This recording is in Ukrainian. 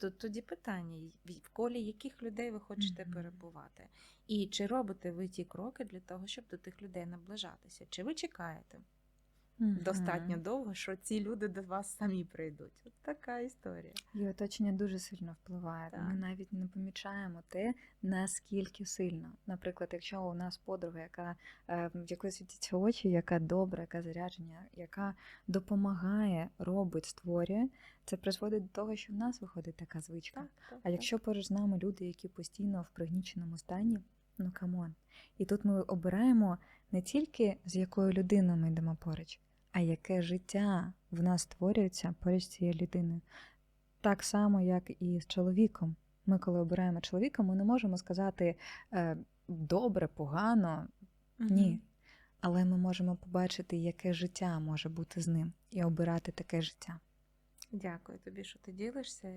тут тоді питання: в колі яких людей ви хочете Мгм. перебувати? І чи робите ви ті кроки для того, щоб до тих людей наближатися? Чи ви чекаєте достатньо довго, що ці люди до вас самі прийдуть? От така історія. І оточення дуже сильно впливає. Ми навіть не помічаємо те, наскільки сильно. Наприклад, якщо у нас подруга, яка е, в якої світяться очі, яка добра, яка заряджена, яка допомагає, робить, створює, це призводить до того, що в нас виходить така звичка. Так, так, А так. якщо поруч з нами люди, які постійно в пригніченому стані, ну камон. І тут ми обираємо не тільки з якою людиною ми йдемо поруч, а яке життя в нас створюється поруч цією людиною. Так само, як і з чоловіком. Ми, коли обираємо чоловіка, ми не можемо сказати е, добре, погано, ні. Але ми можемо побачити, яке життя може бути з ним, і обирати таке життя. Дякую тобі, що ти ділишся.